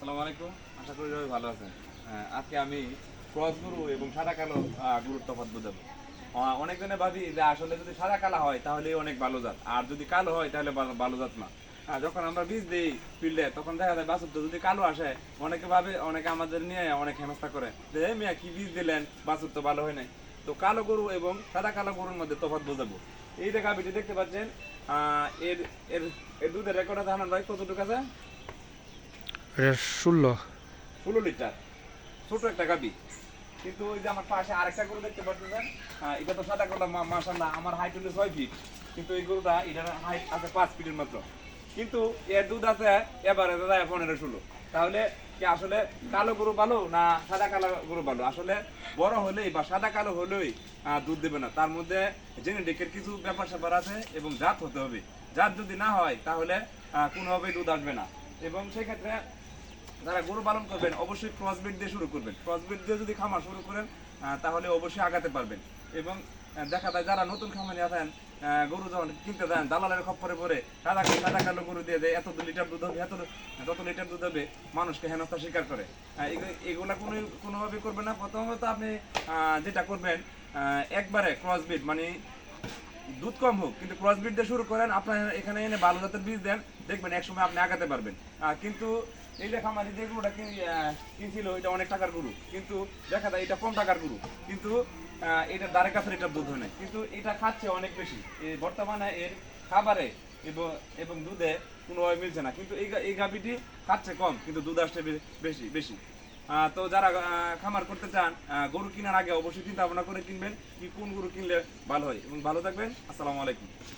আসসালামু আলাইকুম। আশা করি সবাই ভালো আছেন। হ্যাঁ, আজকে আমি ক্রস গরু এবং সাদা কালো গরুর তফাৎ বোঝাবো। অনেকজনে ভাবি যে আসলে যদি সাদা কালো হয় তাহলে অনেক ভালো জাত। আর যদি কালো হয় তাহলে ভালো- জাত না। হ্যাঁ, যখন আমরা বীজ দিই ফিল্ডে তখন দেখা যায় বাছুর তো যদি কালো আসে অনেকে ভাবে অনেকে আমাদের নিয়ে অনেক হেনস্থা করে যে "এই মিয়া কি বীজ দিলেন? বাছুর তো ভালো হয় নাই। তো কালো গরু এবং সাদা কালো গরুর মধ্যে তফাৎ বোঝাবো। এই যে গাভিটি দেখতে পাচ্ছেন এর এর দুধের রেকর্ড আছে হানান ভাই কতটুকু আছে? এটা ষোলো। ষোলো লিটার। ছোট একটা গাবি কিন্তু ওই যে আমার পাশে আরেকটা গরু দেখতে পাচ্ছেন? আহ, এটা তো সাদা গরু মাসাল্লাহ আমার হাইট হলো ছয় ফিট কিন্তু এই গরুটা এটার হাইট আছে পাঁচ ফিটের মাত্র। কিন্তু এর দুধ আছে এবারে দাদা পনেরো ষোলো। তাহলে কি আসলে কালো গরু ভালো না সাদা কালো গরু ভালো? আসলে বড় হলেই বা সাদা কালো হলেই দুধ দেবে না। তার মধ্যে জেনেটিকের কিছু ব্যাপার স্যাপার আছে এবং জাত হতে হবে। জাত যদি না হয় তাহলে কোনোভাবেই দুধ আসবে না। এবং সেক্ষেত্রে যারা গরু পালন করবেন, অবশ্যই ক্রসবিট দিয়ে শুরু করবেন। ক্রসবিট দিয়ে যদি খামার শুরু করেন তাহলে অবশ্যই আগাতে পারবেন। এবং দেখা যায় যারা নতুন খামারে আছেন গরু যখন কিনতে দেন দালালের খপ্পরে পরে সাদা সাদা কালো গরু দিয়ে দেয় এত লিটার দুধ হবে, এত যত লিটার দুধ হবে, মানুষকে হেনস্থা স্বীকার করে। এগুলো- কোনো কোনোভাবে করবেন না। প্রথমত আপনি যেটা করবেন একবারে ক্রসবিট মানে দুধ কম হোক, কিন্তু ক্রস ব্রিড দিয়ে শুরু করেন, আপনার এখানে এনে ভালো জাতের বীজ দেন, দেখবেন এক সময় আপনি আগাতে পারবেন। কিন্তু এই যে খামারি যে গরুটা কিন- কিনছিল এটা অনেক টাকার গরু। কিন্তু দেখা যায় এটা কম টাকার গরু। কিন্তু এটা দ্বারের কাছে এটা দুধ হয় না কিন্তু এটা খাচ্ছে অনেক বেশি। বর্তমানে এর খাবারে এবং এবং দুধে কোনোভাবে মিলছে না। কিন্তু এই এই গাভিটি খাচ্ছে কম, কিন্তু দুধ আসছে বেশি বেশি। তো যারা খামার করতে চান গরু কেনার আগে অবশ্যই চিন্তা ভাবনা করে কিনবেন কি কোন গরু কিনলে ভালো হয়। এবং ভালো থাকবেন। আসসালামু আলাইকুম।